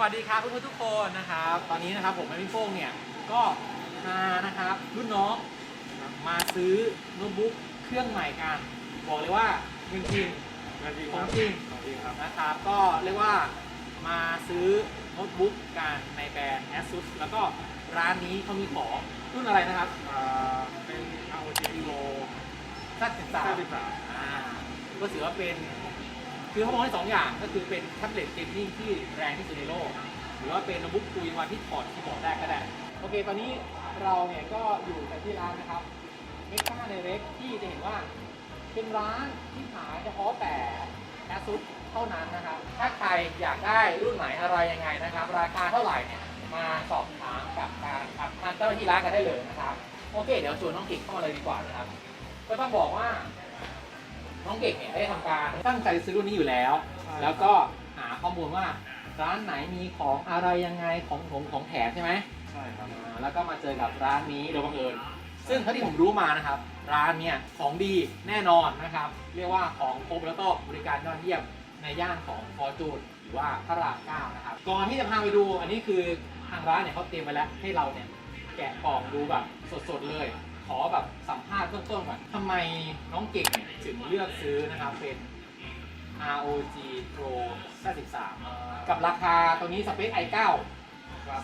สวัสดีครับเพื่อนๆทุกคนนะครับ ตอนนี้นะครับผมและพี่โป้งเนี่ยก็พานะครับรุ่นน้องมาซื้อโน้ตบุ๊กเครื่องใหม่กัน บอกเลยว่าเงินจริง งานจริงขคอรังบจริง ของจริงครับ นะครับก็เรียกว่ามาซื้อโน้ตบุ๊กกันในแบรนด์ ASUS แล้วก็ร้านนี้เขามีของรุ่นอะไรนะครับ อ่า เป็น ROG Evo สักสิบสาม 93อ่าก็ถือว่าเป็น คือเขามองได้สองอย่างก็คือเป็นแท็บเล็ตเกมมิ่งที่แรงที่สุดในโลก หรือว่าเป็นโน้ตบุ๊กคุยวันที่ถอดคีย์บอร์ดได้ก็ได้ โอเค ตอนนี้เราเนี่ยก็อยู่กันที่ร้านนะครับเมกาในเร็กที่จะเห็นว่าเป็นร้านที่ขายเฉพาะแต่ ASUS เท่านั้นนะครับ ถ้าใครอยากได้รุ่นไหนอะไรยังไงนะครับ ราคาเท่าไหร่เนี่ยมาสอบถามกับทางกับทางเจ้าหน้าที่ร้านกันได้เลยนะครับ โอเค เดี๋ยวชวนน้องกิ่งเข้ามาเลยดีกว่านะครับ ก็ต้องบอกว่า น้องเก่งเนี่ยได้ทำการตั้งใจซื้อรุ่นนี้อยู่แล้วใช่แล้วก็หาข้อมูลว่าร้านไหนมีของอะไรยังไงของของของแถมใช่ไหมใช่ครับ อ่าแล้วก็มาเจอกับร้านนี้โดยบังเอิญ ซึ่งเท่าที่ผมรู้มานะครับ ร้านเนี่ยของดีแน่นอนนะครับ เรียกว่าของครบแล้วก็บริการยอดเยี่ยมในย่านของฟอร์จูนหรือว่าพระรามเก้านะครับ ก่อนที่จะพาไปดูอันนี้คือทางร้านเนี่ยเขาเตรียมไว้แล้วให้เราเนี่ยแกะกล่องดูแบบสดๆเลย ขอแบบสัมภาษณ์เบื้องต้นก่อนทำไมน้องเก่งเนี่ยถึงเลือกซื้อนะครับเป็น ROG Pro 53กับราคาตัวนี้สเปค i9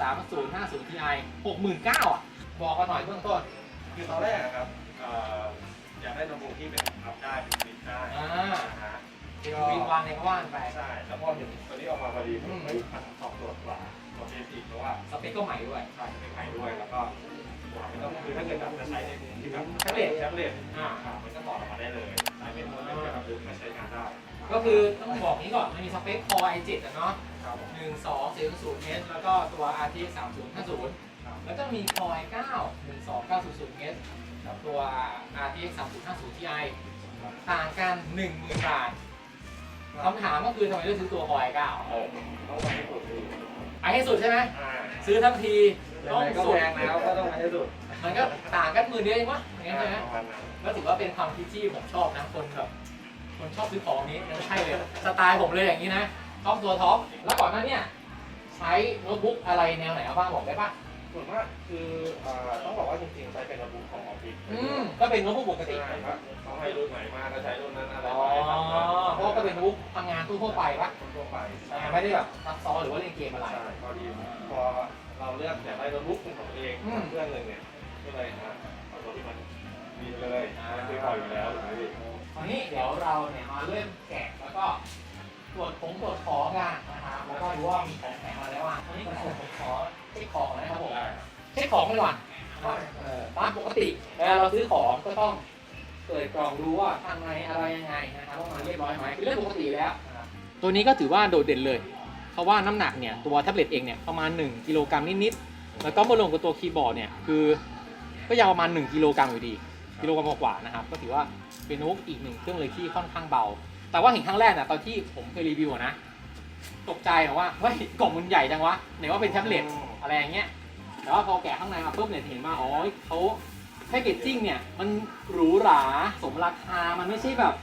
3050 Ti 69,000อะ บอกกันหน่อยเบื้องต้น คือตอนแรกอะครับเอ่ออยากได้โน้ตบุ๊กที่เป็นพับได้เป็นบิดได้อ่า นะฮะเป็นวินวานในก็ว่านไป ใช่แล้วพอเห็นตัวนี้ออกมาพอดีผมอืมไม่ผันสองตัวกว่าตัวเบสิกเพราะว่าสเปคก็ใหม่ด้วย ใช้เป็นไทยด้วยแล้วก็ ไม่ต้องคือถ้าเกิดแบบจะใช้ในมุมที่แบบแท็บเล็ตแท็บเล็ตอ่าอ่ามันก็ต่อออกมาได้เลยใช้เป็นโน้ตบุ๊กแบบอื่นมาใช้งานได้ก็คือต้องบอกนี้ก่อนมันมีสเปค Core i7 อะเนาะครับผม1 2 4 0 S แล้วก็ตัว RTX 3050ครับแล้วก็มี Core i9 1 2 9 0 0 S กับตัว RTX 3050 Ti ต่างกัน10,000บาทคำถามก็คือทำไมเลือกซื้อตัว Core i9 เออต้องไปให้สุดดี ไปให้สุดใช่ไหมอ่าซื้อทั้งทียัต้องงไงก็สุดแพงแล้วก็ต้องไปให้สุด มันก็ต่างกันหมื่นเดียวเองวะอย่างนั้นใช่ไหมประมาณนั้นก็ถือว่าเป็นความคิดที่ผมชอบนะคนแบบคนชอบซื้อของนี้ใช่เลยสไตล์ผมเลยอย่างนี้นะท็อปตัวท็อปแล้วก่อนหน้าเนี่ยใช้โน้ตบุ๊กอะไรแนวไหนเอาบ้างบอกได้ปะ ส่วนมากคือเอ่อต้องบอกว่าจริงๆใช้เป็นระบบของออฟฟิศอืมก็เป็นโน้ตบุ๊กปกติใช่ครับเขาให้รุ่นไหนมาก็ใช้รุ่นนั้นอะไรอ๋อไปครับเพราะว่าก็เป็นโน้ตบุ๊กทำงานทั่วๆไปปะทั่วไปใช่อ่าไม่ได้แบบซับซ้อนหรือว่าเล่นเกมอะไร ใช่พอดีพอเราเลือกอยากได้โน้ตบุ๊กเป็นของตัวเองอืมเครื่องหนึ่งเนี่ยก็เลยอะเอาตัวที่มันดีเลยมันคือพออยู่แล้วถูกไหมพี่ตอนนี้เดี๋ยวเราเนี่ยมาเริ่มแกะแล้วก็ตรวจของตรวจของกันนะครับแล้วก็ดูว่ามีของแถมมาแล้วอะตอนนี้ผมขอ เช็คของนะครับผมเช็คของไปก่อนบเอ่อตามปกติเวลาเราซื้อของก็ต้องเปิดกล่องดูว่าข้างในอะไรยังไงนะครับว่ามันเรียบร้อยไหมเป็นเรื่องปกติแล้ว ตัวนี้ก็ถือว่าโดดเด่นเลยเพราะว่าน้ำหนักเนี่ยตัวแท็บเล็ตเองเนี่ยประมาณ 1 กิโลกรัมนิดๆแล้วก็มาลงกับตัวคีย์บอร์ดเนี่ยคือ ก็ยาวประมาณ 1 กิโลกรัมอยู่ดีกิโลกรัมกว่านะครับก็ถือว่าเป็นโน้ตอีกหนึ่งเครื่องเลยที่ค่อนข้างเบา แต่ว่าเห็นครั้งแรกนะตอนที่ผมเคยรีวิวนะตกใจนะว่าเฮ้ยกล่องมันใหญ่จังวะไหนว่าเป็นแท็บเล็ต อะไรอย่างเงี้ย แต่ว่าพอแกะข้างในมาปุ๊บเนี่ยจะเห็นว่าอ๋อเขาแพคเกจจิ้งเนี่ยมันหรูหราสมราคา มันไม่ใช่แบบ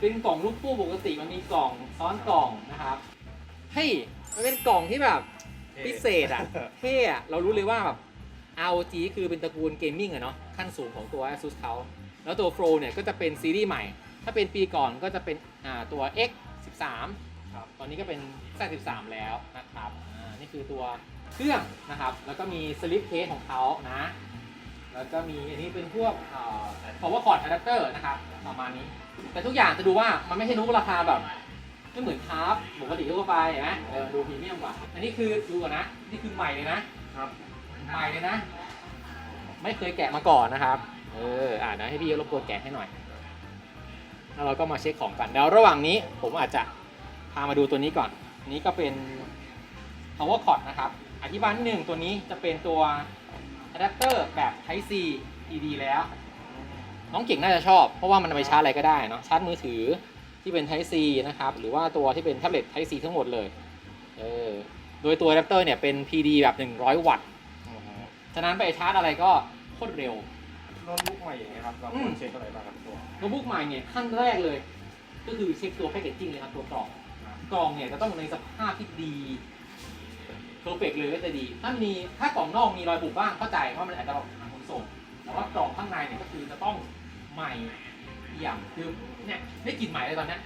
เป็นกล่องลูกฟูกปกติมันมีกล่องซ้อนกล่องนะครับเฮ้ยมันเป็นกล่องที่แบบพิเศษอะเท่อะเรารู้เลยว่าแบบ ROG คือเป็นตระกูลเกมมิ่งอะเนาะขั้นสูงของตัว ASUS เขาแล้วตัว Pro เนี่ยก็จะเป็นซีรีส์ใหม่ ถ้าเป็นปีก่อนก็จะเป็นอ่าตัว X 13ครับตอนนี้ก็เป็น Z13 แล้วนะครับอ่านี่คือตัว เครื่องนะครับ แล้วก็มีสลิปเคสของเขานะ แล้วก็มีอันนี้เป็นพวกเอ่อ power cord adapter นะครับประมาณนี้ แต่ทุกอย่างจะดูว่ามันไม่ใช่นุกราคาแบบไม่เหมือนคาร์บปกติทั่วไปเห็นไหมเออดูพรีเมียมกว่า อันนี้คือดูก่อนนะ นี่คือใหม่เลยนะ ครับใหม่เลยนะ ไม่เคยแกะมาก่อนนะครับ เออ อ่านะให้พี่รบกวนแกะให้หน่อย แล้วเราก็มาเช็คของกันเดี๋ยวระหว่างนี้ผมอาจจะพามาดูตัวนี้ก่อนนี้ก็เป็น power cord นะครับ อธิบายนิดนึงตัวนี้จะเป็นตัวอะแดปเตอร์แบบ Type C ED แล้ว น้องเก่งน่าจะชอบ เพราะว่ามันเอาไปชาร์จอะไรก็ได้เนาะชาร์จมือถือที่เป็น Type C นะครับ หรือว่าตัวที่เป็นแท็บเล็ต Type C ทั้งหมดเลยเออโดยตัวอะแดปเตอร์เนี่ยเป็น PD แบบ 100 วัตต์ฉะนั้นไปชาร์จอะไรก็โคตรเร็วโน้ตบุ๊กใหม่อย่างเงี้ยครับเราควรเช็คอะไรบ้างครับตัวโน้ตบุ๊กใหม่เนี่ยขั้นแรกเลย ก็คือเช็คตัวแพคเกจจิ้งเลยครับตัวกล่องกล่องเนี่ยจะต้องในสภาพที่ดี เพอร์เฟกเลยก็จะดี ถ้ามีถ้ากล่องนอกมีรอยบุบบ้างเข้าใจว่ามันอาจจะแบบขนส่งแต่ว่ากล่องข้างในเนี่ยก็คือจะต้องใหม่เอี่ยมคือเนี่ยได้กลิ่นใหม่เลยตอนเนี้ย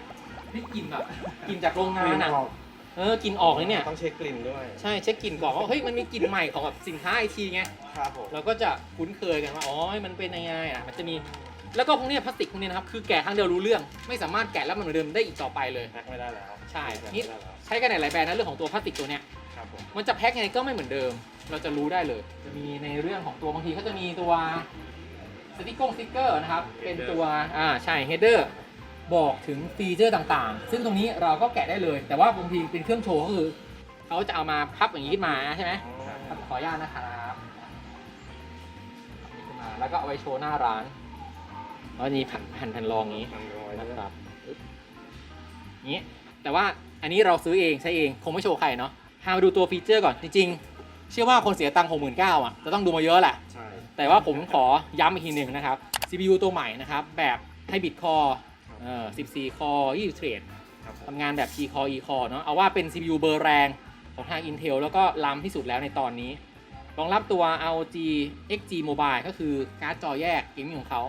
ได้กลิ่นแบบกลิ่นจากโรงงานอะเออกลิ่นออกเลยเนี่ยต้องเช็คกลิ่นด้วย ใช่เช็คกลิ่นบอกว่าเฮ้ยมันมีกลิ่นใหม่ของแบบสินค้าไอทีไงครับผมเราก็จะคุ้นเคยกันว่าอ๋อมันเป็นยังไงอะมันจะมีแล้วก็พวกเนี้ยพลาสติกพวกเนี้ยนะครับคือแกะครั้งเดียวรู้เรื่อง ไม่สามารถแกะแล้วมันเหมือนเดิมได้อีกต่อไปเลยแพ็คไม่ได้แล้วใช่แพ็คนี่ไม่ได้แล้วใช้กันหลายๆแบรนด์นะเรื่องของตัวพลาสติกตัวเนี้ย ครับผมมันจะแพ็คยังไงก็ไม่เหมือนเดิม เราจะรู้ได้เลย จะมีในเรื่องของตัวบางทีเขาจะมีตัวสติ๊กกงสติ๊กเกอร์นะครับ เป็นตัวอ่าใช่เฮดเดอร์บอกถึงฟีเจอร์ต่างๆ ซึ่งตรงนี้เราก็แกะได้เลย แต่ว่าบางทีเป็นเครื่องโชว์ก็คือเขาจะเอามาพับอย่างนี้ขึ้นมาใช่ไหมครับขออนุญาตนะครับนี่ขึ้นมาแล้วก็เอาไว้โชว์หน้าร้านแล้วอันนี้แผ่นแผ่นแผ่นรองนี้ทำเอาไว้นะด้วยครับปึ๊บนี้แต่ว่าอันนี้เราซื้อเองใช้เองคงไม่โชว์ใครเนาะ พามาดูตัวฟีเจอร์ก่อนจริงๆ เชื่อว่าคนเสียตังค์หกหมื่นเก้าอะจะต้องดูมาเยอะแหละ ใช่แต่ว่าผมขอย้ำอีกทีหนึ่งนะครับ CPU ตัวใหม่นะครับ แบบ Hybrid Core เอ่อ14 Core 20 Thread ครับผมทำงานแบบ T Core E Core เนาะเอาว่าเป็น CPU เบอร์แรงของทาง Intel แล้วก็ล้ำที่สุดแล้วในตอนนี้ รองรับตัว ROG XG Mobile ก็คือการ์ดจอแยกเกมมิ่งของเขา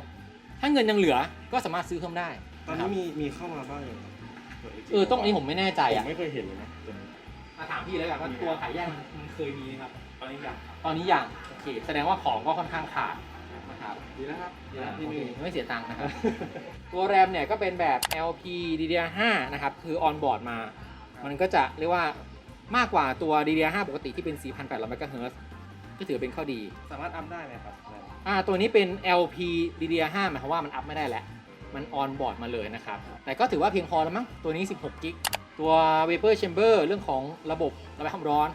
ถ้าเงินยังเหลือก็สามารถซื้อเพิ่มได้ตอนนี้มีมีเข้ามาบ้างยังครับตัว XG เออต้องอันนี้ผมไม่แน่ใจผมอะไม่เคยเห็นเลยนะตัวนี้ มาถามพี่แล้วกันว่าตัวขายแยกมันมันเคยมีไหมครับ ตอนนี้ยังตอนนี้ยังโอเคแสดงว่าของก็ค่อนข้างขาดนะครับดีแล้วครับดีอ่าแล้วโอที่เคมีไม่เสียตังค์นะครับ ตัวแรมเนี่ยก็เป็นแบบ LP DDR5 นะครับ คือออนบอร์ดมา มันก็จะเรียกว่ามากกว่าตัว DDR5 ปกติที่เป็น 4,800 MHz ก็ถือเป็นข้อดี สามารถอัพได้ไหมครับได้อ่าตัวนี้เป็น LP DDR5 หมายความว่ามันอัพไม่ได้แล้ว มันออนบอร์ดมาเลยนะครับ แต่ก็ถือว่าเพียงพอแล้วมั้ง ตัวนี้ 16 กิก ตัว Vapor Chamber เรื่องของระบบระบายความร้อน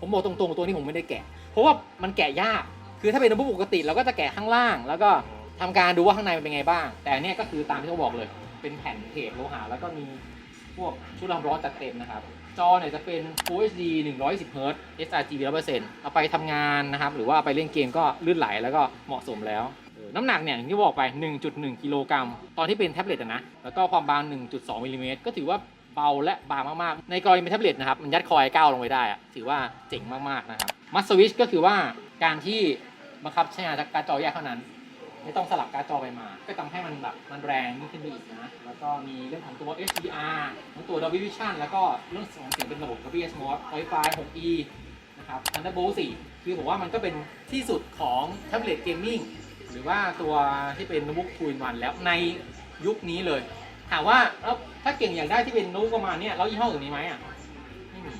ผมบอกตรงๆ ตัวนี้ผมไม่ได้แกะ เพราะว่ามันแกะยาก คือถ้าเป็นระบบปกติเราก็จะแกะข้างล่าง แล้วก็ทำการดูว่าข้างในมันเป็นไงบ้าง แต่อันเนี้ยก็คือตามที่เขาบอกเลย เป็นแผ่นเพจโลหะแล้วก็มีพวกชุดความร้อนจัดเต็มนะครับ จอเนี่ยจะเป็น Full HD 110 Hz sRGB 100%เอาไปทำงานนะครับ หรือว่าไปเล่นเกมก็ลื่นไหลแล้วก็เหมาะสมแล้ว น้ำหนักเนี่ยอย่างที่บอกไป 1.1 กิโลกรัม ตอนที่เป็นแท็บเล็ตนะ แล้วก็ความบาง 1.2มิลลิเมตรก็ถือว่า เบาและบางมากๆ ในกรณีเป็นแท็บเล็ตนะครับ มันยัดคอย9ลงไปได้ ถือว่าเจ๋งมากๆนะครับ มัสสวิชก็คือว่าการที่บังคับใช้งานจากการจอแยกเท่านั้น ไม่ต้องสลับการจอไปมา ก็ทำให้มันแบบมันแรงยิ่งขึ้นไปอีกนะ แล้วก็มีเรื่องของตัว HDR ทั้งตัว Dolby Vision แล้วก็เรื่องของเสียงเป็นระบบ Dolby Atmos Wi-Fi 6E นะครับ Thunderbolt 4 คือผมว่ามันก็เป็นที่สุดของแท็บเล็ตเกมมิ่งหรือว่าตัวที่เป็นโน้ตบุ๊กทูนวันแล้วในยุคนี้เลย ถามว่าแล้วถ้าเก่งอยากได้ที่เป็นโน้ตบุ๊กประมาณเนี้ยแล้วยี่ห้ออื่นมีไหมอะไม่มี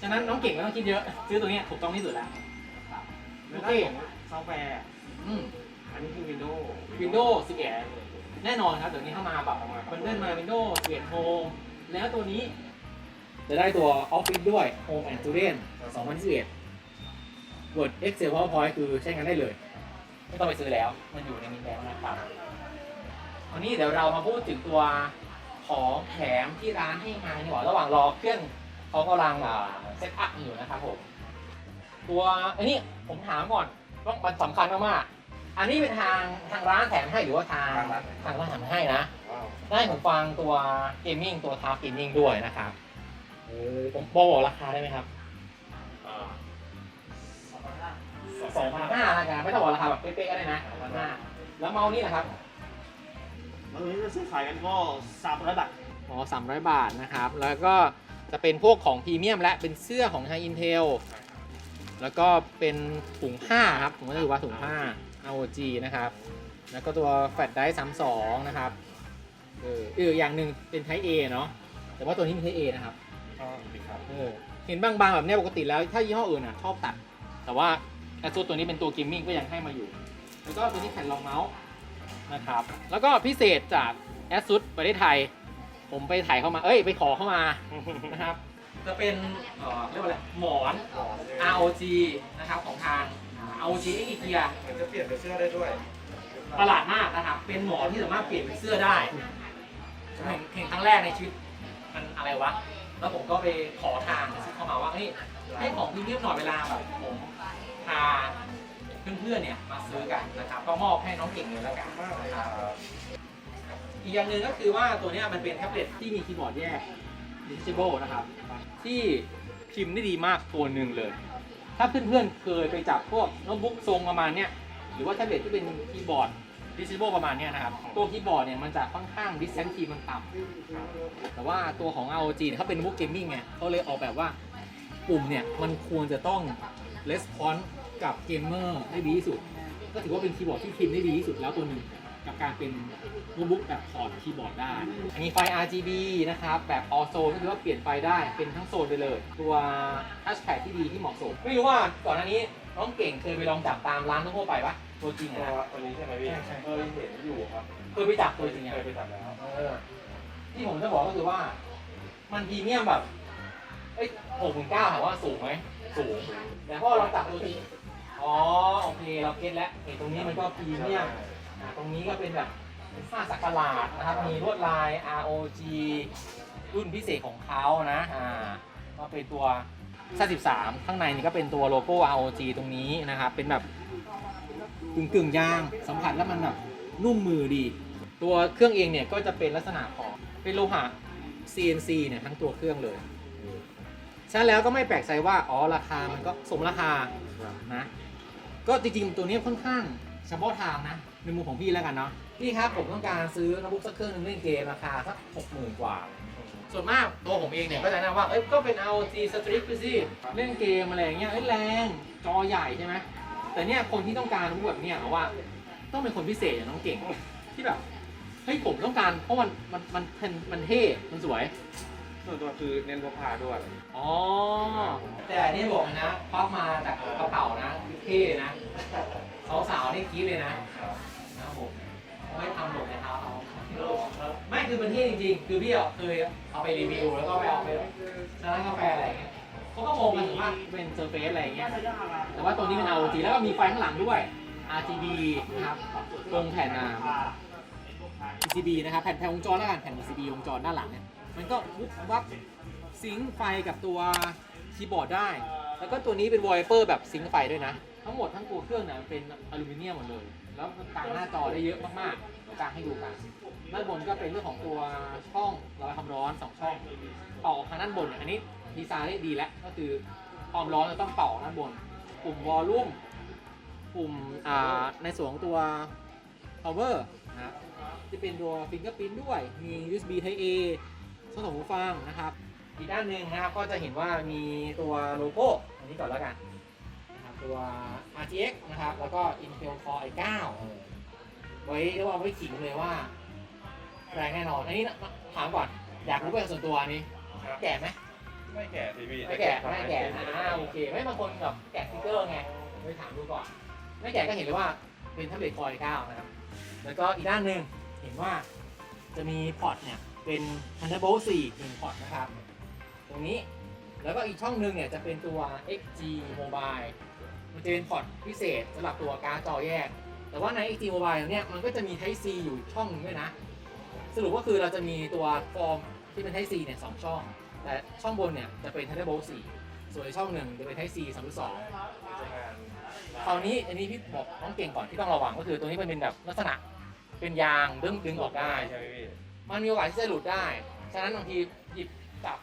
ฉะนั้นน้องเก่งไม่ต้องคิดเยอะ ซื้อตัวเนี้ยถูกต้องที่สุดแล้วครับในโอด้าเคนของซอฟต์แวร์อืมอันนี้คือ Windows Windows 11 แน่นอนครับเดี๋ยวนี้เข้ามาแบบมันเลื่อนมา Windows 11 Home แล้วตัวนี้ จะได้ตัว Office ด้วย Home and Student 2021 Word Excel PowerPoint คือใช้งานได้เลย ไม่ต้องไปซื้อแล้ว มันอยู่ในนี้แล้วนะครับ วันนี้เดี๋ยวเรามาพูดถึงตัวของแถมที่ร้านให้มาดีกว่าระหว่างรอเครื่องเขากำลังเซตอัพอยู่นะครับผมตัวอันนี้ผมถามก่อนต้องมันสำคัญมากๆอันนี้เป็นทางทางร้านแถมให้หรือว่าทางทางร้านทางร้านแถมให้นะว้าวได้ผมฟังตัวเกมมิ่งตัวทาร์เกมมิ่งด้วยนะครับเออผมบอกราคาได้ไหมครับอ่าสองพันห้าละกันไม่ต้องบอกราคาแบบเป๊ะๆก็ได้นะสองพันห้าแล้วเมาส์นี่นะครับ วันนี้จะซื้อขายกันก็สามร้อยบาทอ๋อสามร้อยบาทนะครับ แล้วก็จะเป็นพวกของพรีเมียมและเป็นเสื้อของทาง Intel แล้วก็เป็นถุงผ้าครับ ผมก็ถือว่าถุงผ้า ROG นะครับ แล้วก็ตัวแฟลชไดร์32นะครับ เออเอออย่างหนึ่งเป็น Type A เนาะ แต่ว่าตัวนี้เป็น Type A นะครับก็ดีครับเออเห็นบางๆแบบเนี้ยปกติแล้วถ้ายี่ห้ออื่นอะชอบตัด แต่ว่าแอสซูตัวนี้เป็นตัวเกมมิ่งก็ยังให้มาอยู่ แล้วก็ตัวนี้แผ่นรองเมาส์ นะครับ แล้วก็พิเศษจากแอสซูประเทศไทย ผมไปถ่ายเข้ามา เอ้ย ไปขอเข้ามา นะครับ จะเป็นเอ่อเรียกว่าอะไร หมอน ROG นะครับของทาง ROG เอ็กเกียมันจะเปลี่ยนเป็นเสื้อได้ด้วย ประหลาดมากนะครับ เป็นหมอนที่สามารถเปลี่ยนเป็นเสื้อได้เห็นเห็นครั้งแรกในชีวิต มันอะไรวะ แล้วผมก็ไปขอทางซื้อเข้ามาว่าเฮ้ยให้ของพรีเมียมหน่อยเวลาแบบผมพา เพื่อนๆเนี่ยมาซื้อกันนะครับก็มอบให้น้องเก่งเลยแล้วกันนะครับอีกอย่างหนึ่งก็คือว่าตัวเนี้ยมันเป็นแท็บเล็ตที่มีคีย์บอร์ดแยก Disable นะครับ ที่พิมพ์ได้ดีมากตัวหนึ่งเลย ถ้าเพื่อนๆเคยไปจับพวกโน้ตบุ๊กทรงประมาณเนี้ยหรือว่าแท็บเล็ตที่เป็นคีย์บอร์ดดิจิทัลประมาณเนี้ยนะครับ ตัวคีย์บอร์ดเนี่ยมันจะค่อนข้างดิสเซนทีมันต่ำแต่ว่าตัวของ ROG เนี่ยเขาเป็นบุ๊กเกมมิ่งไงเขาเลยออกแบบว่าปุ่มเนี่ยมันควรจะต้องレスปอนส์ กับเกมเมอร์ได้ดีที่สุด ก็ถือว่าเป็นคีย์บอร์ดที่พิมพ์ได้ดีที่สุดแล้วตัวหนึ่งกับการเป็นโน้ตบุ๊กแบบถอดคีย์บอร์ดได้ อันนี้ไฟ RGB นะครับ แบบ all zone ก็คือว่าเปลี่ยนไฟได้เป็นทั้งโซนไปเลย ตัวทัชแพดที่ดีที่เหมาะสม ไม่รู้ว่าก่อนหน้านี้น้องเก่งเคยไปลองจับตามร้านทั่วไปปะตัวจริงตัวอะนะตัวนี้ใช่ไหมพี่ใช่ใช่เออเห็นอยู่ครับ เคยไปจับตัวจริงอะเคยไปจับแล้วเออที่ผมจะบอกก็คือว่า มันพรีเมียมแบบเอ้ยหกหมื่นเก้าถามว่าสูงไหม สูงแต่พอเราจับตัวจริง อ๋อโอเคเราเก็ตแล้วเห็นตรงนี้มันก็พรีเมียมอ่าตรงนี้ก็เป็นแบบเป็นฝ้าสักหลาดนะครับ มีลวดลาย ROG รุ่นพิเศษของเขานะอ่าก็เป็นตัว33ข้างในนี่ก็เป็นตัวโลโก้ ROG ตรงนี้นะครับ เป็นแบบกึ่งกึ่งๆยางสัมผัสแล้วมันแบบนุ่มมือดี ตัวเครื่องเองเนี่ยก็จะเป็นลักษณะของเป็นโลหะ CNC เนี่ยทั้งตัวเครื่องเลยฉะนั้นแล้วก็ไม่แปลกใจว่า อ๋อ ราคามันก็สมราคานะ ก็จริงๆตัวนี้ค่อนข้างเฉพาะทางนะในมุมของพี่แล้วกันเนาะพี่ครับผมต้องการซื้อโน้ตบุ๊กสักเครื่องหนึงเล่นเกมราคาสักหกหมื่นกว่า ส่วนมากตัวผมเองเนี่ยก็จะแนะนำว่าเอ้ยก็เป็น ROG Strix ไปสิเล่นเกมอะไรอย่างเงี้ยเอ้ยแรงจอใหญ่ใช่ไหมแต่เนี่ยคนที่ต้องการโน้ตบุ๊กแบบเนี้ยเอาว่า ต้องเป็นคนพิเศษอย่างน้องเก่งที่แบบเฮ้ยผมต้องการเพราะมันมันมันมันเท่มันสวย ส่วนตัวคือเน้นพกพาด้วย อ๋อ แต่อันนี่บอกเลยนะควักมาจากกระเป๋านะเท่เลยนะสาวๆนี่กรี๊ดเลยนะนะครับผมไม่ทำหลบในเท้าเขาไม่คือมันเท่จริงๆ คือพี่อะเคยเอาไปรีวิวแล้วก็ไปเอาไปร้านกาแฟอะไรอย่างเงี้ยเขาก็มองกันถึงว่าเป็นเซอร์เฟสอะไรอย่างเงี้ยแต่ว่าตัวนี้เป็น ROG แล้วก็มีไฟข้างหลังด้วย RGB นะครับตรงแผ่นอ่า PCB นะครับแผ่นแผ่นวงจรแล้วกันแผ่น PCB วงจรด้านหลังเนี่ย มันก็วุบวับซิงค์ไฟกับตัวคีย์บอร์ดได้ แล้วก็ตัวนี้เป็นวอลเปอร์แบบซิงค์ไฟด้วยนะ ทั้งหมดทั้งตัวเครื่องเนี่ยมันเป็นอลูมิเนียมหมดเลย แล้วกางหน้าจอได้เยอะมากๆเดี๋ยวกางให้ดูกันด้านบนก็เป็นเรื่องของตัวช่องระบายความร้อนสองช่องเป่าออกทางด้านบนเนี่ยอันนี้ดีไซน์ได้ดีแล้วก็คือความร้อนจะต้องเป่าด้านบน ปุ่มวอลลุ่มปุ่มในส่วนของตัว power นะครับจะเป็นตัว fingerprint ด้วยมี USB Type A ช่อ ส่งหูฟังนะครับ อีกด้านหนึ่งนะครับก็จะเห็นว่ามีตัวโลโก้อันนี้ก่อนแล้วกันนะครับตัว RTX นะครับ แล้วก็ Intel Core i9 เออไว้เรียกว่าไว้ขิงเลยว่าแรงแน่นอนอันนี้ถามก่อนอยากรู้เป็นส่วนตัวอันนี้ครับแก่ไหมไม่แก่ทีวีไม่แก่ไม่แก่นะอ่าโอเค ไม่บางคนแบบแกะสติ๊กเกอร์ไงไปถามดูก่อน ไม่แก่ก็เห็นเลยว่าเป็นแท็บเล็ตคอย9นะครับ แล้วก็อีกด้านหนึ่งเห็นว่าจะมีพอร์ตเนี่ย เป็น Thunderbolt 4หนึ่งพอร์ตนะครับ ตรงนี้แล้วก็อีกช่องหนึ่งเนี่ยจะเป็นตัว XG Mobile มันจะเป็นพอร์ตพิเศษสำหรับตัวการ์ดจอแยก แต่ว่าใน XG Mobile เนี่ยมันก็จะมี Type C อยู่ช่องนึงด้วยนะ สรุปก็คือเราจะมีตัวฟอร์มที่เป็น Type C เนี่ยสองช่อง แต่ช่องบนเนี่ยจะเป็น Thunderbolt 4 ส่วนอีกช่องหนึ่งจะเป็น Type C 3.2คราวนี้อันนี้พี่บอกน้องเก่งก่อนที่ต้องระวังก็คือตัวนี้มันเป็นแบบลักษณะเป็นยางดึงดึงออกได้ใช่ไหมพี่ มันมีโอกาสที่จะหลุดได้ ฉะนั้นบางทีหยิบจับ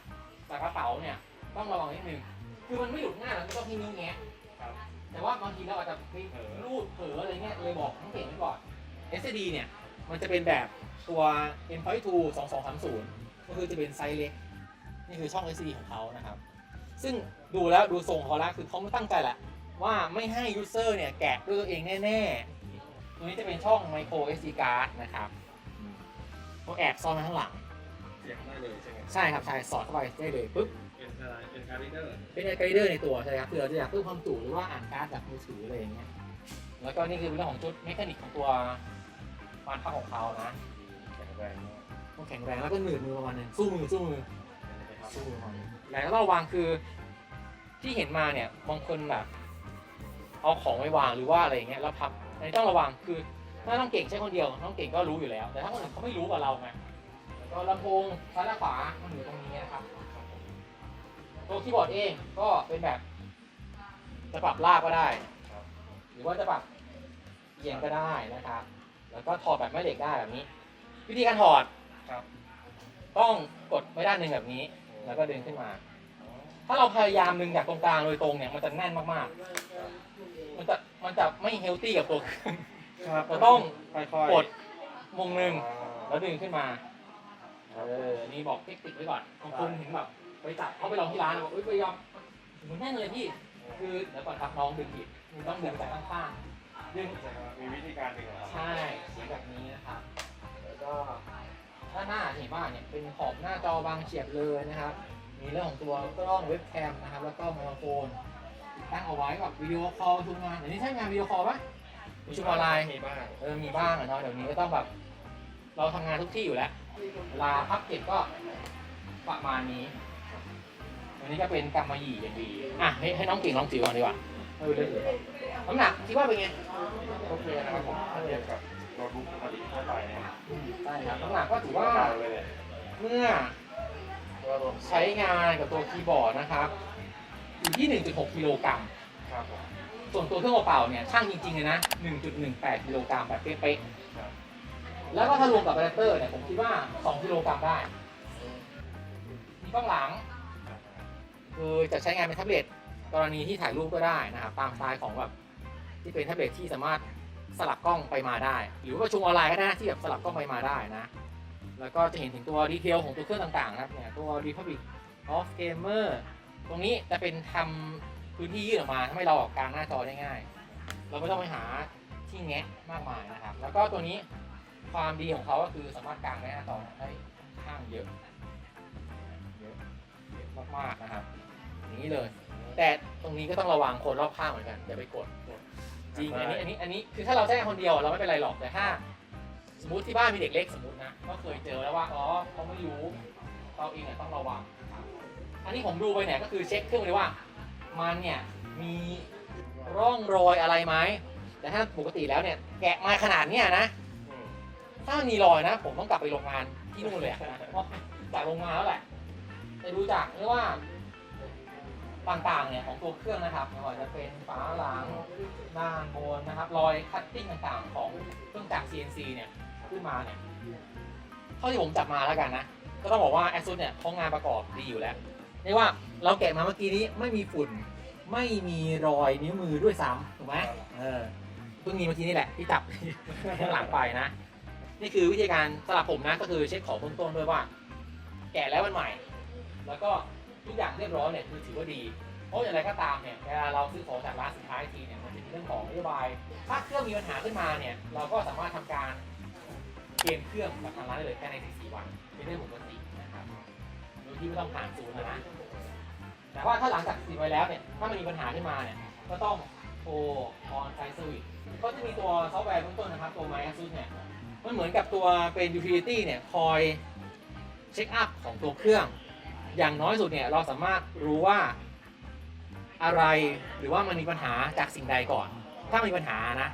จากกระเป๋าเนี่ยต้องระวังนิดนึง คือมันไม่หลุดง่ายหรอกมันต้องที่นิ้วแงะครับ แต่ว่าบางทีเราอาจจะไปรูดเผลออะไรเงี้ยเลยบอกน้องเก่งไว้ก่อน SD เนี่ยมันจะเป็นแบบตัว M.2 2230 ก็คือจะเป็นไซส์เล็ก นี่คือช่อง SD ของเขานะครับ ซึ่งดูแล้วดูทรงเขาแล้วคือเขาไม่ตั้งใจแหละว่าไม่ให้ยูเซอร์เนี่ยแกะด้วยตัวเองแน่ๆ ตัวนี้จะเป็นช่อง micro SD card นะครับ เขาแอบซ่อนไว้ข้างหลัง เสียงได้เลยใช่ไหมใช่ครับใช่สอดเข้าไปได้เลยปุ๊บเป็นอะไรเป็นการ์ดเดอร์เป็นไกด์เดอร์ในตัวใช่ครับเผื่อเราจะอยากเพิ่มความจุหรือว่าอ่านการ์ดจากมือถืออะไรอย่างเงี้ยแล้วก็นี่คือเรื่องของจุดเมคานิกของตัวบานพับของเขานะแข็งแรงมากต้องแข็งแรงแล้วก็หนืดมือประมาณนึงสู้มือสู้มือนะครับสู้มือประมาณนึงแต่ก็ต้องระวังคือที่เห็นมาเนี่ยบางคนแบบ เอาของไว้วางหรือว่าอะไรอย่างเงี้ยแล้วพับอันนี้ต้องระวังคือ ถ้าต้องเก่งใช้คนเดียวต้องเก่งก็รู้อยู่แล้ว แต่ถ้าคนอื่นเขาไม่รู้กับเราไงแล้วก็ลำโพงซ้ายและขวามันอยู่ตรงนี้นะครับตัวคีย์บอร์ดเองก็เป็นแบบจะปรับลากก็ได้ หรือว่าจะปรับเอียงก็ได้นะครับ แล้วก็ถอดแบบแม่เหล็กได้แบบนี้ วิธีการถอดครับต้องกดไว้ด้านหนึ่งแบบนี้ แล้วก็ดึงขึ้นมา ถ้าเราพยายามดึงจากตรงกลางโดยตรงเนี่ยมันจะแน่นมากๆมันจะมันจะไม่เฮลตี้กับตัวเครื่อง ครับเราต้องค่อยๆกดมุมหนึ่งอ่าแล้วดึงขึ้นมา เออ นี่บอกเทคนิคไว้ก่อนบางคนถึงแบบไปจับเขาไปลองที่ร้านบอกเอ้ยไปยอมมันแน่นเลยพี่ คือเดี๋ยวก่อนครับน้องดึงผิดมันต้องดึงจากข้างๆดึงมีวิธีการหนึ่งเหรอครับใช่เสียงแบบนี้นะครับ แล้วก็ถ้าหน้าเห็นว่าเนี่ยเป็นขอบหน้าจอบางเฉียบเลยนะครับ มีเรื่องของตัวกล้องเว็บแคมนะครับ แล้วก็ไมโครโฟนติดตั้งเอาไว้แบบวิดีโอคอลประชุมงานเดี๋ยวนี้ใช้งานวิดีโอคอลปะ ประชุมออนไลน์มีบ้างเออมีบ้างอะเนาะเดี๋ยวนี้ก็ต้องแบบ เราทำงานทุกที่อยู่แล้วเวลาพับเก็บก็ประมาณนี้อันนี้ก็เป็นกำมะหยี่อย่างดีอะให้ให้น้องเก่งลองถือก่อนดีกว่าเออเลยน้ำหนักคิดว่าเป็นไงโอเคนะครับผมถ้าเทียบกับโน้ตบุ๊กปกติทั่วไปเนี่ยใช่ครับน้ำหนักก็ถือว่าเบาเลยเนี่ยเมื่อใช้งานกับตัวคีย์บอร์ดนะครับอยู่ที่ 1.6กิโลกรัมครับผม ส่วนตัวเครื่องเปล่าๆเนี่ยช่างจริงๆเลยนะ 1.18กิโลกรัมแบบเป๊ะๆแล้วก็ถ้ารวมกับอะแดปเตอร์เนี่ยผมคิดว่า 2กิโลกรัมได้ มีกล้องหลัง คือจะใช้งานเป็นแท็บเล็ตกรณีที่ถ่ายรูปก็ได้นะครับตามสไตล์ของแบบที่เป็นแท็บเล็ตที่สามารถสลับกล้องไปมาได้ หรือว่าประชุมออนไลน์ก็ได้นะที่แบบสลับกล้องไปมาได้นะ แล้วก็จะเห็นถึงตัวดีเทลของตัวเครื่องต่างๆนะครับเนี่ยตัว Republic of Gamer ตรงนี้จะเป็นทำ พื้นที่ยื่นออกมาทำให้เราออกกลางหน้าจอได้ง่าย เราไม่ต้องไปหาที่แงะมากมายนะครับ แล้วก็ตัวนี้ความดีของเขาก็คือสามารถกางหน้าจอได้ค่อนข้างเยอะเยอะเยอะมากๆนะครับอย่างนี้เลย แต่ตรงนี้ก็ต้องระวังคนรอบข้างเหมือนกันอย่าไปกดกดจริงอันนี้อันนี้อันนี้คือถ้าเราแจ้งคนเดียวเราไม่เป็นไรหรอกแต่ถ้า สมมติที่บ้านมีเด็กเล็กสมมตินะก็เคยเจอแล้วว่าอ๋อเขาไม่รู้เราเองเนี่ยต้องระวังครับอันนี้ผมดูไปเนี่ยก็คือเช็คเครื่องเลยว่า มันเนี่ยมีร่องรอยอะไรไหมแต่ถ้าปกติแล้วเนี่ยแกะมาขนาดเนี้ยนะ ถ้ามันมีรอยนะ ผมต้องกลับไปโรงงานที่นู่นเลยอะนะเพราะจากโรงงานแล้วแหละแต่ดูจากเรียกว่าต่างๆเนี่ยของตัวเครื่องนะครับไม่ว่าจะเป็นฝาหลังด้านบนนะครับ รอยคัตติ้งต่างๆ ของเครื่องจักร CNC เนี่ยขึ้นมาเนี่ยเท่าที่ผมจับมาแล้วกันนะ ก็ต้องบอกว่า ASUS เนี่ยเขางานประกอบดีอยู่แล้ว เรียกว่าเราแกะมาเมื่อกี้นี้ไม่มีฝุ่น ไม่มีรอยนิ้วมือด้วยซ้ำถูกไหมเออเพิ่งมีเมื่อกี้นี่แหละที่จับข้างหลังไปนะ นี่คือวิธีการสำหรับผมนะก็คือเช็คของเบื้องต้นด้วยว่า แกะแล้วมันใหม่ แล้วก็ทุกอย่างเรียบร้อยเนี่ยคือถือว่าดีเพราะอย่างไรก็ตามเนี่ยเวลาเราซื้อของจากร้านสินค้าอีกทีเนี่ยมันจะมีเรื่องของนโยบาย ถ้าเครื่องมีปัญหาขึ้นมาเนี่ยเราก็สามารถทำการเกมเครื่องกับทางร้านได้เลยแค่ใน 14 วันเป็นเรื่องปกตินะครับโดยที่ไม่ต้องผ่านศูนย์นะ แต่ว่าถ้าหลังจากติดไว้แล้วเนี่ย ถ้ามันมีปัญหาขึ้นมาเนี่ย ก็ต้องโทรออนไซต์สวิตก็จะมีตัวซอฟต์แวร์เบื้องต้นนะครับ ตัว My ASUS เนี่ย มันเหมือนกับตัวเป็น utility เนี่ย คอยเช็คอัพของตัวเครื่อง อย่างน้อยสุดเนี่ย เราสามารถรู้ว่าอะไรหรือว่ามันมีปัญหาจากสิ่งใดก่อน ถ้ามีปัญหานะ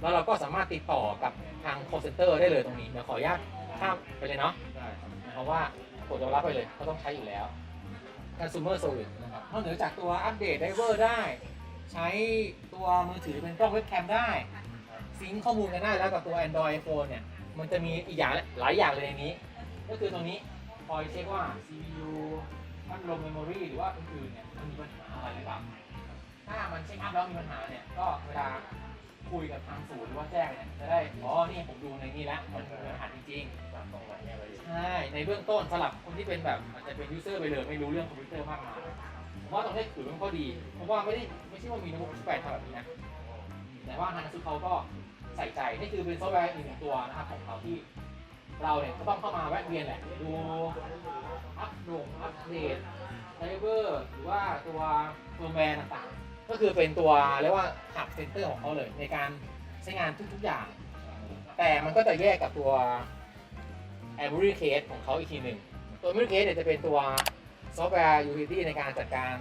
แล้วเราก็สามารถติดต่อกับทาง call center ได้เลยตรงนี้เดี๋ยวขออนุญาตข้ามไปเลยเนาะเพราะว่ากดยอมรับไปเลยเขาต้องใช้อยู่แล้ว consumer service นอกเหนือจากตัวอัปเดตไดเวอร์ได้ ใช้ตัวมือถือเป็นกล้องเว็บแคมได้ ซิงค์ข้อมูลกันได้แล้วกับตัว Android iPhone เนี่ย มันจะมีอีกอย่างหลายอย่างเลยในนี้ ก็คือตรงนี้คอยเช็คว่า CPU พัดลม memory หรือว่าอื่นๆเนี่ยมันมีปัญหาอะไรหรือเปล่าถ้ามันเช็คอัพแล้วมีปัญหาเนี่ยก็เวลาคุยกับทางศูนย์หรือว่าแจ้งเนี่ยจะได้ อ๋อ นี่ผมดูในนี้แล้วมันมีปัญหาจริงๆตามตรงไหนอะไรใช่ ในเบื้องต้นสำหรับคนที่เป็นแบบอาจจะเป็นยูเซอร์ไปเลยไม่รู้เรื่องคอมพิวเตอร์มากมาย ว่าตรงนี้ถือเป็นข้อดี เพราะว่าไม่ได้ไม่ใช่ว่ามีโน้ตบุ๊กแปดทำแบบนี้นะแต่ว่าทางซูเขาก็ใส่ใจนี่คือเป็นซอฟต์แวร์อีกหนึ่งตัวนะครับของเขาที่เราเนี่ยก็ต้องเข้ามาแวะเวียนแหละดูอัปโหลดอัปเดตไดเวอร์หรือว่าตัวเฟิร์มแวร์ต่างๆ ก็คือเป็นตัวเรียกว่าหับเซนเตอร์ของเขาเลย ในการใช้งานทุกๆอย่าง แต่มันก็จะแยกกับตัว a m e r y Case ของเขาอีกทีหนึ่งตัว a m e r y Case เนี่ยจะเป็นตัว ซอฟต์แวร์ utility ในการจัดการ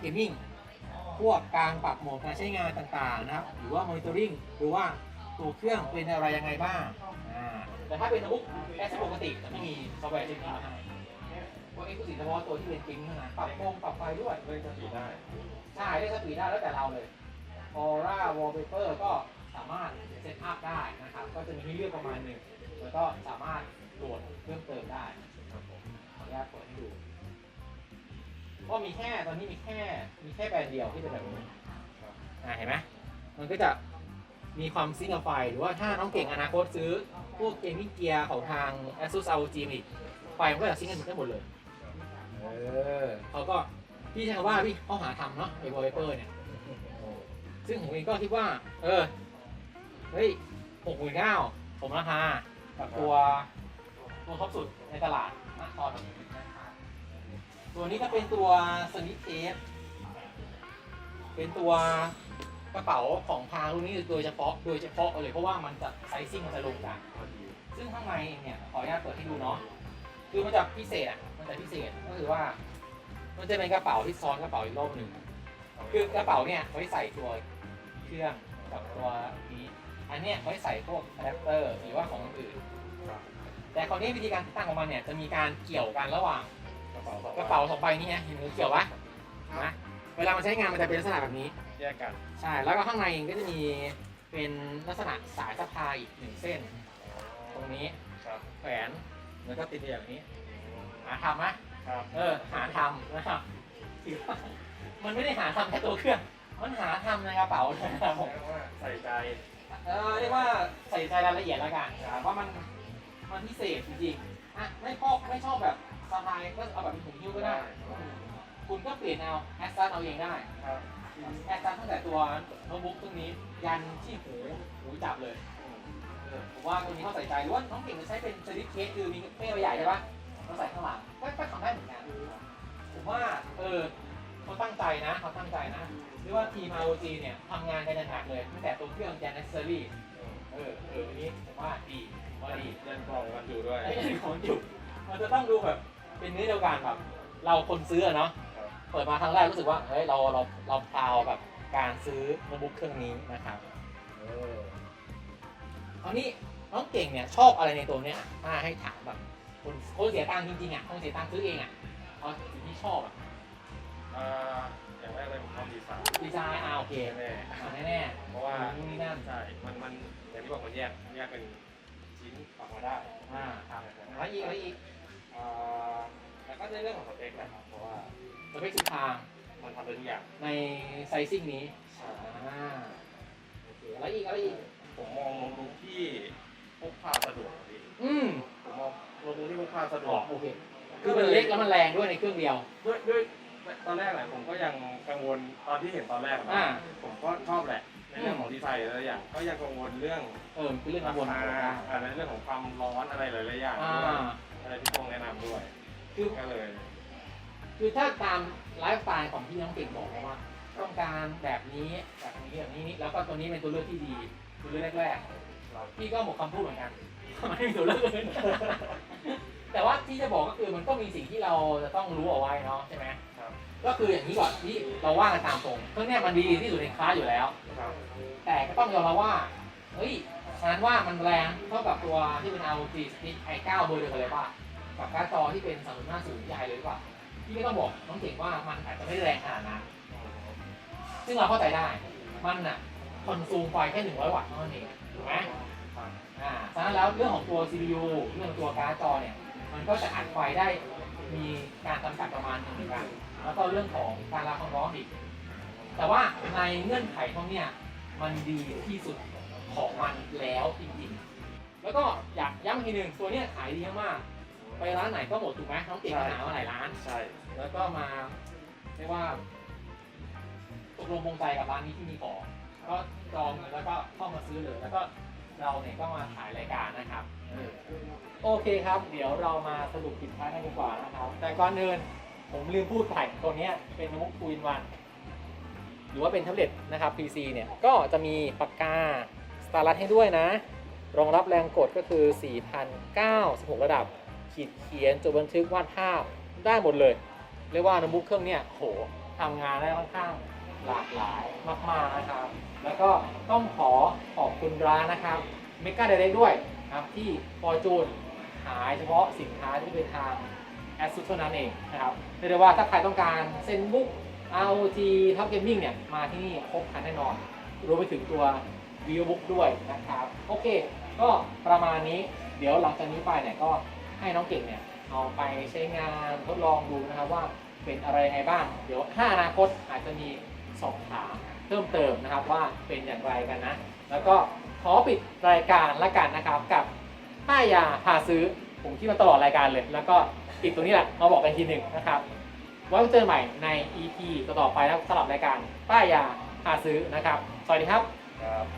เกมมิ่งพวกการปรับโหมดการใช้งานต่างๆนะครับ หรือว่า monitoring หรือว่าตัวเครื่องเป็นอะไรยังไงบ้างแต่ถ้าเป็นโน้ตบุ๊กแอสปกติจะไม่มีซอฟต์แวร์เช่นนี้มาให้ตัวเอ็กซ์คลูซีฟเฉพาะตัวที่เป็นเกมมิ่งเท่านั้นปรับโคมปรับไฟด้วยเลยจะสีได้ ใช่ได้สปีดได้แล้วแต่เราเลย Aura Wallpaper ก็สามารถเซตอัพได้นะครับ ก็จะมีให้เลือกประมาณหนึ่งแล้วก็สามารถโหลดเพิ่มเติมได้ครับผม ขออนุญาตเปิดให้ดูมีแค่ตอนนี้มีแค่ มีแค่แบรนด์เดียวที่เป็นแบบนี้อ่าเห็นไหมมันก็จะมีความซิงกับไฟหรือว่าถ้าน้องเก่งอนาคตซื้อ พวกเกมมิ่งเกียร์ของทาง ASUS ROG อีกไฟมันก็จะซิงกันได้หมดเลย เออเขาก็พี่ใช้คำว่าพี่เขาหาทำเนาะไอ้วอลเปเปอร์เนี่ย ซึ่งผมเองก็คิดว่า เออ เฮ้ยหกหมื่นเก้าผมราคากับตัวตัวท็อปสุดในตลาด นะตอนนี้นะครับตัวนี้ก็เป็นตัวสนิทเทสเป็นตัวกระเป๋าของทารุ่นนี้โดยเฉพาะโดยเฉพาะเลยเพราะว่ามันจะไซซิ่งมันจะลงกันซึ่งข้างในเองเนี่ยขออนุญาตเปิดให้ดูเนาะคือมันจะพิเศษอะมันจะพิเศษก็คือว่า มันจะเป็นกระเป๋าที่ซ้อนกระเป๋าอีกรอบหนึ่งคือกระเป๋าเนี่ยไว้ใส่ตัวเครื่องกับตัวนี้อันเนี้ยไว้ใส่พวกอะแดปเตอร์หรือว่าของอื่น แต่คราวนี้วิธีการติดตั้งของมันเนี่ยจะมีการเกี่ยวกันระหว่างกระเป๋ากระเป๋าสองใบนี้ไงเห็นมือเกี่ยวปะนะเวลามันใช้งานมันจะเป็นลักษณะแบบนี้ แยกกันใช่แล้วก็ข้างในเองก็จะมีเป็นลักษณะสายสะพายอีกหนึ่งเส้น ตรงนี้ครับแขวนแล้วก็ติดอย่างนี้หาทำไหมครับเออหาทำนะครับถือว่ามันไม่ได้หาทำแค่ตัวเครื่องมันหาทำในกระเป๋านะครับผมเรียกว่าใส่ใจเออเรียกว่าใส่ใจรายละเอียดแล้วกันนะครับว่ามัน มันพิเศษจริงๆอะไม่ชอบไม่ชอบแบบสะพายก็เอาแบบเป็นถุงหิ้วก็ได้ คุณก็เปลี่ยนเอาแอสซันเอาเองได้ครับแอสซันตั้งแต่ตัวโน้ตบุ๊กตรงนี้ยันที่หูหูจับเลยเออผมว่าตัวนี้เขาใส่ใจหรือว่าน้องเก่งจะใช้เป็นสลิปเคสคือมีเป้ใหญ่ใช่ปะเราใส่ข้างหลังก็ก็ทำได้เหมือนกันผมว่าเออเขาตั้งใจนะเขาตั้งใจนะหรือว่าทีม ROG เนี่ยทำงานกันอย่างหนักเลยตั้งแต่ตัวเครื่องยัน accessory เออเอออันนี้ผมว่าดี ผมว่าดีเล่นกล่องกันอยู่ด้วยไอ้เรื่องของจุกมันจะต้องดูแบบเป็นเนื้อเดียวกันแบบเราคนซื้ออะเนาะครับเปิดมาครั้งแรกรู้สึกว่าเฮ้ยเราเราเราพราวกับการซื้อโน้ตบุ๊กเครื่องนี้นะครับเออเอานี่น้องเก่งเนี่ยชอบอะไรในตัวเนี้ยอ่าให้ถามแบบคนคนเสียตังค์จริงๆอะคนเสียตังค์ซื้อเองอะเอาสิ่งที่ชอบอะอ่าอย่างแรกเลยผมชอบดีไซน์ดีไซน์อ่าโอเคแน่อ่าแน่ๆเพๆราะว่านู่นนี่นั่นใช่มันมันอย่างที่บอกมันแยกแยกเป็น ชิ้นออกมาได้อ่าครับแล้วอีกแล้วอีกอ่าแล้วก็ในเรื่องของสเปคแหละครับ เพราะว่าสเปคสุดทางมันทำได้ทุกอย่างในไซซิ่งนี้อ่าโอเคแล้วอีกแล้วอีกผมมองโน้ตบุ๊กที่พกพาสะดวกดีอืมผมมองโน้ตบุ๊กที่พกพาสะดอ๋วอกโอเคคือมันเล็กแล้วมันแรงด้วยในเครื่องเดียวด้วยด้วยตอนแรกแหละผมก็ยังกังวลตอนที่เห็นตอนแรกนะอ่าผมก็ชอบแหละใน เรื่องของดีไซน์หลายๆอย่างก็ยังกังวลเรื่องเออมันเป็นเรื่องกัรางวลคาของเราอะไรเรื่องของความร้อนอะไรหลายๆอย่างอ่าด้วยอะไรที่ต้องแนะนำด้วยคือ ก็เลย คือถ้าตามไลฟ์สไตล์ของที่น้องเก่งบอกว่า ต้องการแบบนี้แบบนี้แบบนี้แล้วก็ตัวนี้เป็นตัวเลือกที่ดีตัวเลือกแรกๆเราพี่ก็หมดคำพูดเหมือนกันไม่มีตัวเลือกอื่นแต่ว่าที่จะบอกก็คือมันก็มีสิ่งที่เราจะต้องรู้เอาไว้เนาะใช่ไหมครับ ก็คืออย่างนี้ก่อนที่เราว่ากันตามตรงเครื่องเนี้ยมันดีที่สุดในคลาสอยู่แล้ว ครับแต่ก็ต้องยอมรับว่า เฮ้ยฉะนั้นว่ามันแรงเท่ากับตัวที่เป็น ROG Stick i9 เบอร์เดียวกันเลยป่ะ กับการ์ดจอที่เป็น3050 Ti เลยหรือเปล่าพี่ก็ต้องบอกน้องเก่งว่ามันอาจจะไม่ได้แรงขนาดนั้น ซึ่งเราเข้าใจได้ มันน่ะคอนซูมไฟแค่ 100 วัตต์เท่านั้นเอง ถูกไหมอ่าฉะนั้นแล้วเรื่องของตัว CPU เรื่องของตัวการ์ดจอเนี่ย มันก็จะอัดไฟได้มีการจำกัดประมาณหนึ่งเหมือนกัน แล้วก็เรื่องของการรับความร้อนอีก แต่ว่าในเงื่อนไขพวกเนี้ยมันดีที่สุดของมันแล้วจริงๆ แล้วก็อยากย้ำอีกทีหนึ่งตัวเนี้ยขายดีมากๆไปร้านไหนก็หมดถูกไหมน้องเก่งก็หามาหลายร้าน ใช่ แล้วก็มาเรียกว่าตกลงปรงใจกับร้านนี้ที่มีของก็จองเลยแล้วก็เข้ามาซื้อเลย แล้วก็เราเนี่ยก็มาถ่ายรายการนะครับเออโอเคครับ เดี๋ยวเรามาสรุปปิดท้ายกันดีกว่านะครับ แต่ก่อนอื่น ผมลืมพูดไปตัวนี้เป็นโน้ตบุ๊กทูอินวันหรือว่าเป็นแท็บเล็ตนะครับ PC เนี่ย ก็จะมีปากกาสตาร์ลัให้ด้วยนะ รองรับแรงกดก็คือ 4,096 ระดับ ขีดเขียนจดบันทึกวาดภาพได้หมดเลย เรียกว่าโน้ตบุ๊กเครื่องเนี้ยโหทำงานได้ค่อนข้างหลากหลายมากๆนะครับ แล้วก็ต้องขอขอบคุณร้านนะครับเมกาเดเรด้วยนะครับที่ฟอร์จูนขายเฉพาะสินค้าที่เป็นทาง แอสซุเท่านั้นเองนะครับเรียกได้ว่าถ้าใครต้องการเซนบุ๊ก ROG Top Gaming เนี่ย มาที่นี่ครบคันแน่นอน รวมไปถึงตัว Vivo Book ด้วยนะครับ โอเค ก็ประมาณนี้เดี๋ยวหลังจากนี้ไปเนี่ยก็ให้น้องเก่งเนี่ยเอาไปใช้งานทดลองดูนะครับว่าเป็นอะไรยังไงบ้าง เดี๋ยวถ้าอนาคตอาจจะมีสอบถามเพิ่มเติมนะครับว่าเป็นอย่างไรกันนะ แล้วก็ขอปิดรายการละกันนะครับกับป้ายาพาซื้อผมคิดมาตลอดรายการเลย แล้วก็ ติดตรงนี้แหละมาบอกกันทีหนึ่งนะครับไว้เจอใหม่ใน EP ต่อไปแล้วสำหรับรายการป้ายยาหาซื้อนะครับ สวัสดีครับครับ